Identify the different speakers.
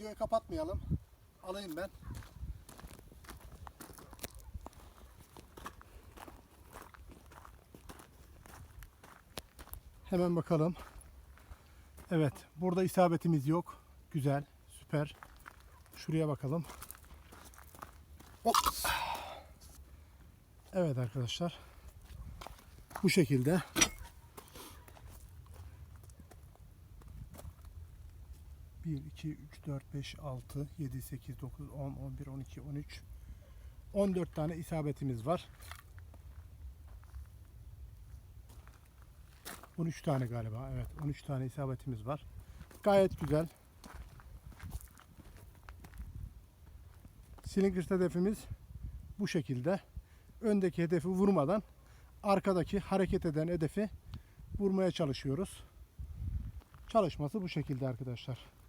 Speaker 1: videoyu kapatmayalım. Alayım ben. Hemen bakalım. Evet, burada isabetimiz yok. Güzel, süper. Şuraya bakalım. Hop. Evet arkadaşlar. Bu şekilde. Bir, iki, üç, dört, beş, altı, yedi, sekiz, dokuz, on, on bir, on iki, on üç, on dört tane isabetimiz var. 13 tane galiba. Evet, 13 tane isabetimiz var. Gayet güzel. Slinkirt hedefimiz bu şekilde. Öndeki hedefi vurmadan arkadaki hareket eden hedefi vurmaya çalışıyoruz. Çalışması bu şekilde arkadaşlar.